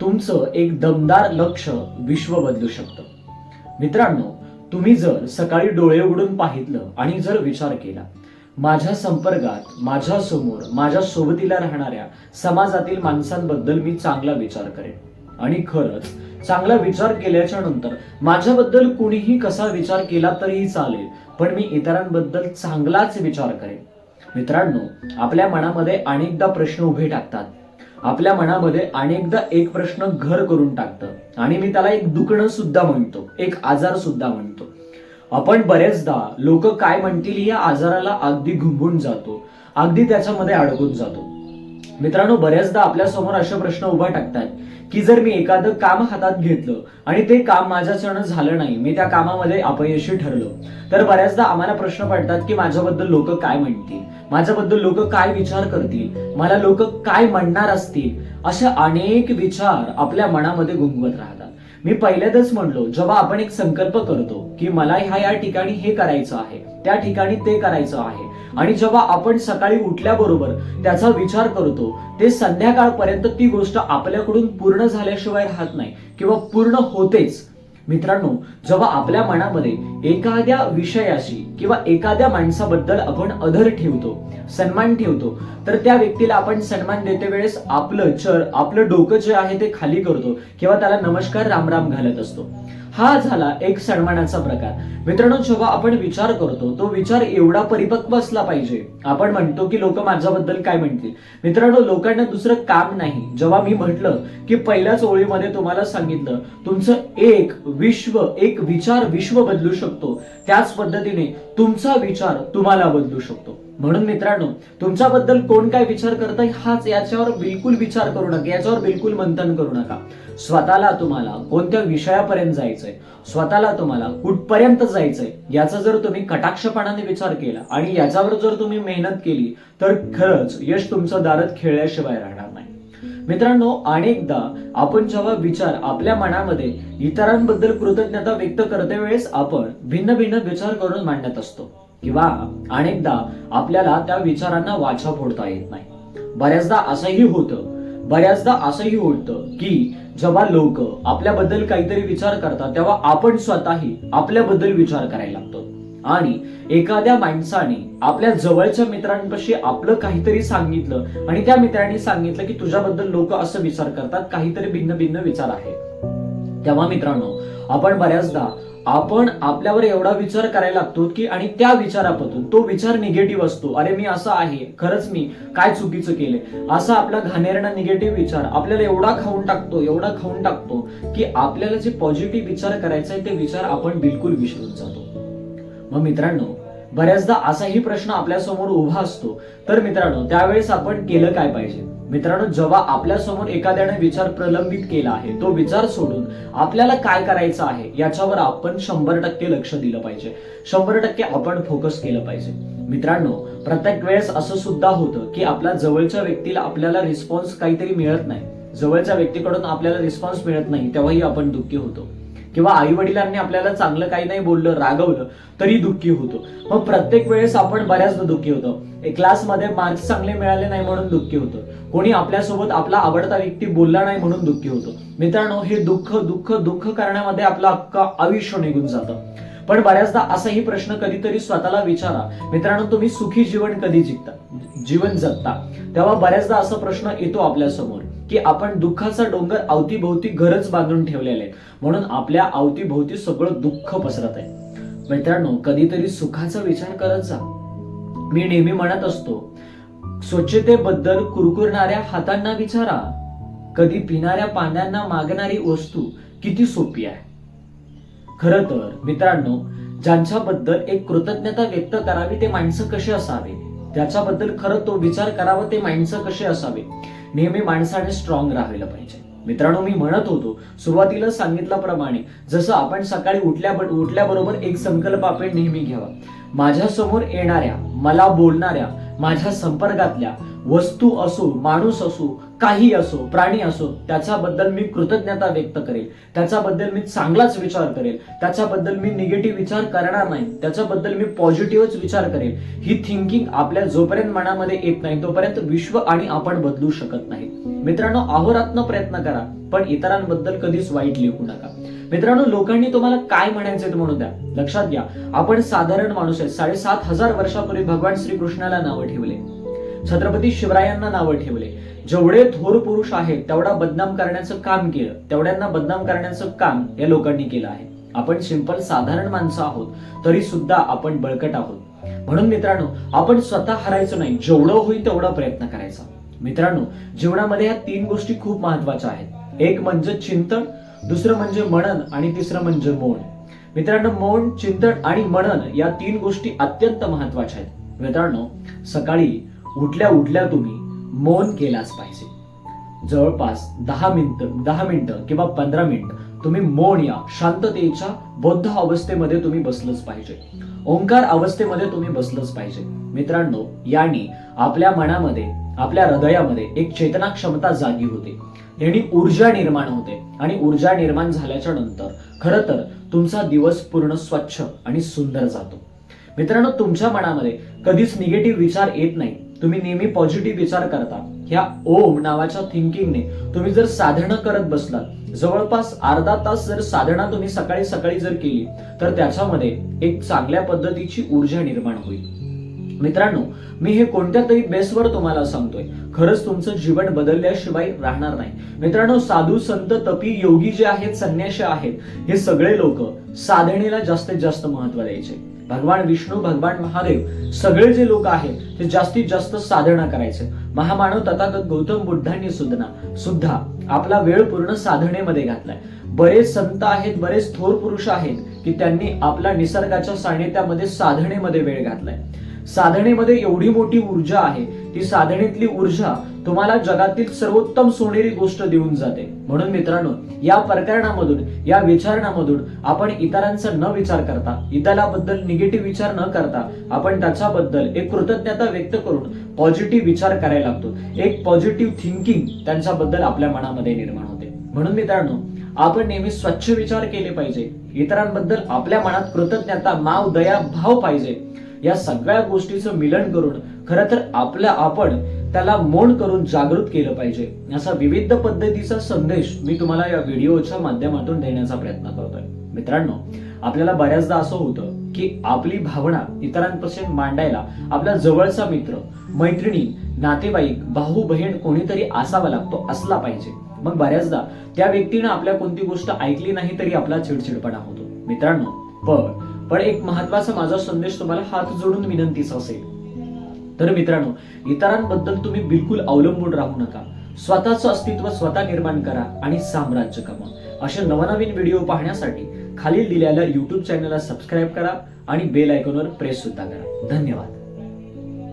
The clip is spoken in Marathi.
तुमचं एक दमदार लक्ष विश्व बदलू शकतं. मित्रांनो तुम्ही जर सकाळी डोळे उघडून पाहितलं आणि जर विचार केला माझ्या संपर्कात माझ्यासमोर माझ्या सोबतीला राहणाऱ्या समाजातील माणसांबद्दल मी चांगला विचार करेन. आणि खरंच चांगला विचार केल्याच्यानंतर माझ्याबद्दल कुणीही कसा विचार केला तरीही चालेल पण मी इतरांबद्दल चांगलाच विचार करेन. मित्रांनो आपल्या मनामध्ये अनेकदा प्रश्न उभे टाकतात. आपल्या मनामध्ये अनेकदा एक प्रश्न घर करून टाकतं. आणि मी त्याला एक दुखणं सुद्धा म्हणतो एक आजार सुद्धा म्हणतो. आपण बरेचदा लोक काय म्हणतील या आजाराला अगदी घुंबून जातो. अगदी त्याच्यामध्ये अडकून जातो. मित्रांनो बऱ्याचदा आपल्यासमोर असे प्रश्न उभा टाकतात की जर मी एखादं काम हातात घेतलं आणि ते काम माझ्याच्यानं झालं नाही मी त्या कामामध्ये अपयशी ठरलो तर बऱ्याचदा आम्हाला प्रश्न पडतात की माझ्याबद्दल लोक काय म्हणतील? माझ्याबद्दल लोक काय विचार करतील? मला लोक काय म्हणणार असतील? असे अनेक विचार आपल्या मनामध्ये गुंगवत राहतात. मी पहिल्यांदाच म्हणलो जेव्हा आपण एक संकल्प करतो की मला ह्या या ठिकाणी हे करायचं आहे त्या ठिकाणी ते करायचं आहे आणि जेव्हा आपण सकाळी उठल्याबरोबर त्याचा विचार करतो ते संध्याकाळपर्यंत ती गोष्ट आपल्याकडून पूर्ण झाल्याशिवाय राहत नाही किंवा पूर्ण होतेच. मित्रांनो जेव्हा आपल्या मनामध्ये एखाद्या विषयाशी किंवा एखाद्या माणसाबद्दल आपण अधर ठेवतो सन्मान ठेवतो तर त्या व्यक्तीला आपण सन्मान देते वेळेस आपलं चर आपलं डोकं जे आहे ते खाली करतो किंवा त्याला नमस्कार रामराम घालत असतो. हा झाला एक सन्मानाचा प्रकार. मित्रांनो जेव्हा आपण विचार करतो तो विचार एवढा परिपक्व असला पाहिजे. आपण म्हणतो की लोक माझ्याबद्दल काय म्हणतील? मित्रांनो लोकांना दुसरं काम नाही. जेव्हा मी म्हटलं की पहिल्याच ओळीमध्ये तुम्हाला सांगितलं तुमचं एक विश्व एक विचार विश्व बदलू शकतो. त्याच पद्धतीने तुमचा विचार तुम्हाला बदलू शकतो. म्हणून मित्रांनो तुमच्याबद्दल कोण काय विचार करताय हाच याच्यावर बिलकुल विचार करू नका. याच्यावर बिलकुल मंथन करू नका. स्वतःला तुम्हाला कोणत्या विषयापर्यंत जायचंय स्वतःला तुम्हाला कुठपर्यंत जायचंय याचा जर तुम्ही कटाक्षपणाने विचार केला आणि याच्यावर जर तुम्ही मेहनत केली तर खरंच यश तुमचं दारत खेळल्याशिवाय राहणार नाही. मित्रांनो अनेकदा आपण जेव्हा विचार आपल्या मनामध्ये इतरांबद्दल कृतज्ञता व्यक्त करते वेळेस आपण भिन्न भिन्न विचार करून मांडत असतो. किंवा अनेकदा आपल्याला त्या विचारांना वाचा फोडता येत नाही. बऱ्याचदा असंही होतं बऱ्याचदा असंही होतं की जेव्हा लोक आपल्याबद्दल काहीतरी विचार करतात तेव्हा आपण स्वतःही आपल्याबद्दल विचार करायला लागतो. आणि एखाद्या माणसाने आपल्या जवळच्या मित्रांपाशी आपलं काहीतरी सांगितलं आणि त्या मित्रांनी सांगितलं की तुझ्याबद्दल लोक असं विचार करतात काहीतरी भिन्न भिन्न विचार आहे तेव्हा मित्रांनो आपण बऱ्याचदा आपण आपल्यावर एवढा विचार करायला लागतो की आणि त्या विचारापासून तो विचार निगेटिव्ह असतो. अरे मी असं आहे. खरंच मी काय चुकीचं केलंय? असा आपला घाणेरडा निगेटिव्ह विचार आपल्याला एवढा खाऊन टाकतो एवढा खाऊन टाकतो की आपल्याला जे पॉझिटिव्ह विचार करायचा आहे ते विचार आपण बिलकुल विसरून जातो. मग मित्रांनो बऱ्याचदा असाही प्रश्न आपल्यासमोर उभा असतो. तर मित्रांनो त्यावेळेस आपण केलं काय पाहिजे? मित्रांनो जेव्हा आपल्यासमोर एखाद्याने विचार प्रलंबित केला आहे तो विचार सोडून आपल्याला काय करायचं आहे याच्यावर आपण शंभर टक्के लक्ष दिलं पाहिजे. शंभर टक्के आपण फोकस केलं पाहिजे. मित्रांनो प्रत्येक वेळेस असं सुद्धा होतं की आपल्या जवळच्या व्यक्तीला आपल्याला रिस्पॉन्स काहीतरी मिळत नाही. जवळच्या व्यक्तीकडून आपल्याला रिस्पॉन्स मिळत नाही तेव्हाही आपण दुःखी होतो. किंवा आई वडिलांनी आपल्याला चांगलं काही नाही बोललं रागवलं तरी दुःखी होतो. मग प्रत्येक वेळेस आपण बऱ्याचदा दुःखी होतो. क्लासमध्ये मार्क्स चांगले मिळाले नाही म्हणून दुःखी होतो. कोणी आपल्यासोबत आपला आवडता व्यक्ती बोलला नाही म्हणून दुःखी होतो. मित्रांनो हे दुःख दुःख दुःख करण्यामध्ये आपलं अख्खा आयुष्य निघून जातं. पण बऱ्याचदा असाही प्रश्न कधीतरी स्वतःला विचारा. मित्रांनो तुम्ही सुखी जीवन कधी जिंकता? जीवन जगता. तेव्हा बऱ्याचदा असा प्रश्न येतो आपल्यासमोर. की आपण दुःखाचा डोंगर अवतीभोवती घरच बांधून ठेवलेले आहे म्हणून आपल्या अवतीभोवती सगळं दुःख पसरत आहे. मित्रांनो कधीतरी सुखाचा विचार करत जा. मी नेहमी म्हणत असतो स्वच्छतेबद्दल कुरकुरणाऱ्या हातांना विचारा. कधी पिणाऱ्या पाण्याना मागणारी वस्तू किती सोपी आहे. खर तर मित्रांनो ज्यांच्याबद्दल एक कृतज्ञता व्यक्त करावी ते माणसं कसे असावे त्याच्याबद्दल खरं तो विचार करावा ते माणसं कसे असावे नेहमी माणसाने स्ट्रॉंग राहायला पाहिजे. मित्रांनो मी म्हणत होतो सुरुवातीला सांगितल्याप्रमाणे जसं आपण सकाळी उठल्या उठल्याबरोबर एक संकल्प आपण नेहमी घ्यावा. माझ्यासमोर येणाऱ्या मला बोलणाऱ्या माझ्या संपर्कातल्या वस्तू असो माणूस असो काही असो प्राणी असो त्याच्याबद्दल मी कृतज्ञता व्यक्त करेल. त्याच्याबद्दल मी चांगलाच विचार करेल. त्याच्याबद्दल मी निगेटिव्ह विचार करणार नाही. त्याच्याबद्दल मी पॉझिटिव्हच विचार करेल. ही थिंकिंग आपल्या जोपर्यंत मनामध्ये येत नाही तोपर्यंत विश्व आणि आपण बदलू शकत नाही. मित्रांनो अहोरात्र प्रयत्न करा पण इतरांबद्दल कधीच वाईट लिहू नका. मित्रांनो लोकांनी तुम्हाला काय म्हणायचे म्हणू द्या. लक्षात घ्या आपण साधारण माणूस आहे. साडेसात हजार वर्षापूर्वी भगवान श्रीकृष्णाला नावं ठेवले. छत्रपती शिवरायांना नावं ठेवले. जेवढे थोर पुरुष आहेत तेवढा बदनाम करण्याचं काम केलं. तेवढ्यांना बदनाम करण्याचं काम या लोकांनी केलं आहे. आपण सिंपल साधारण माणसं आहोत तरी सुद्धा आपण बळकट आहोत. म्हणून मित्रांनो आपण स्वतः हरायचं नाही. जेवढं होईल तेवढा प्रयत्न करायचा. मित्रांनो जीवनामध्ये या तीन गोष्टी खूप महत्त्वाच्या आहेत. एक म्हणजे चिंतन दुसरं म्हणजे मनन आणि तिसरं म्हणजे मौन. मित्रांनो मौन चिंतन आणि मनन या तीन गोष्टी अत्यंत महत्त्वाच्या आहेत. मित्रांनो सकाळी उठल्या उठल्या तुम्ही मौन केलाच पाहिजे. जवळपास दहा मिनिटं दहा मिनिटं किंवा पंधरा मिनिटं तुम्ही मौन या शांततेच्या बौद्ध अवस्थेमध्ये तुम्ही बसलंच पाहिजे. ओंकार अवस्थेमध्ये तुम्ही बसलंच पाहिजे. मित्रांनो याने आपल्या मनामध्ये आपल्या हृदयामध्ये एक चेतना क्षमता जागी होते. यांनी ऊर्जा निर्माण होते. आणि ऊर्जा निर्माण झाल्याच्यानंतर खरं तर तुमचा दिवस पूर्ण स्वच्छ आणि सुंदर जातो. मित्रांनो तुमच्या मनामध्ये कधीच निगेटिव्ह विचार येत नाही. तुम्ही नेहमी पॉझिटिव्ह विचार करता. ह्या ओम नावाच्या थिंकिंगने तुम्ही जर साधना करत बसलात जवळपास अर्धा तास जर साधना तुम्ही सकाळी सकाळी जर केली तर त्याच्यामध्ये एक चांगल्या पद्धतीची ऊर्जा निर्माण होईल. मित्रांनो मी हे कोणत्या तरी बेसवर तुम्हाला सांगतोय. खरंच तुमचं जीवन बदलल्याशिवाय राहणार नाही. मित्रांनो साधू संत तपी योगी जे आहेत संन्याशी आहेत हे सगळे लोक साधनेला जास्तीत जास्त महत्त्व द्यायचे. भगवान विष्णू भगवान महादेव सगळे जे लोक आहेत ते जास्तीत जास्त साधना करायचे. महामानव तथागत गौतम बुद्धांनी सुद्धा सुद्धा आपला वेळ पूर्ण साधनेमध्ये घातलाय. बरेच संत आहेत बरेच थोर पुरुष आहेत की त्यांनी आपला निसर्गाच्या सानिध्यामध्ये साधनेमध्ये वेळ घातलाय. साधनेमध्ये एवढी मोठी ऊर्जा आहे ती साधनेतली ऊर्जा तुम्हाला जगातील सर्वोत्तम सोनेरी गोष्ट देऊन जाते. म्हणून मित्रांनो या प्रकरणामधून या विचारणामधून आपण इतरांचा न विचार करता इतराबद्दल निगेटिव्ह विचार न करता आपण त्याच्याबद्दल एक कृतज्ञता व्यक्त करून पॉझिटिव्ह विचार करायला लागतो. एक पॉझिटिव्ह थिंकिंग त्यांच्याबद्दल आपल्या मनामध्ये निर्माण होते. म्हणून मित्रांनो आपण नेहमी स्वच्छ विचार केले पाहिजे. इतरांबद्दल आपल्या मनात कृतज्ञता माव दया भाव पाहिजे. या सगळ्या गोष्टीचं मिलन करून खरं तर आपल्या आपण त्याला मोड करून जागृत केलं पाहिजे. असा विविध पद्धतीचा संदेश मी तुम्हाला या व्हिडिओच्या माध्यमातून देण्याचा प्रयत्न करतोय. मित्रांनो आपल्याला बऱ्याचदा असं होतं की आपली भावना इतरांपासून मांडायला आपला जवळचा मित्र मैत्रिणी नातेवाईक भाऊ बहीण कोणीतरी असावा लागतो असला पाहिजे. मग बऱ्याचदा त्या व्यक्तीनं आपल्या कोणती गोष्ट ऐकली नाही तरी आपला चिडचिडपणा होतो. मित्रांनो पण पण एक महत्त्वाचा माझा संदेश तुम्हाला हात जोडून विनंतीचा असेल. तर मित्रांनो इतरांबद्दल तुम्ही बिलकुल अवलंबून राहू नका. स्वतःचं अस्तित्व स्वतः निर्माण करा आणि साम्राज्य कमा. असे नवनवीन व्हिडिओ पाहण्यासाठी खालील दिलेल्या युट्यूब चॅनलला सबस्क्राईब करा आणि बेल आयकॉनवर प्रेस सुद्धा करा. धन्यवाद.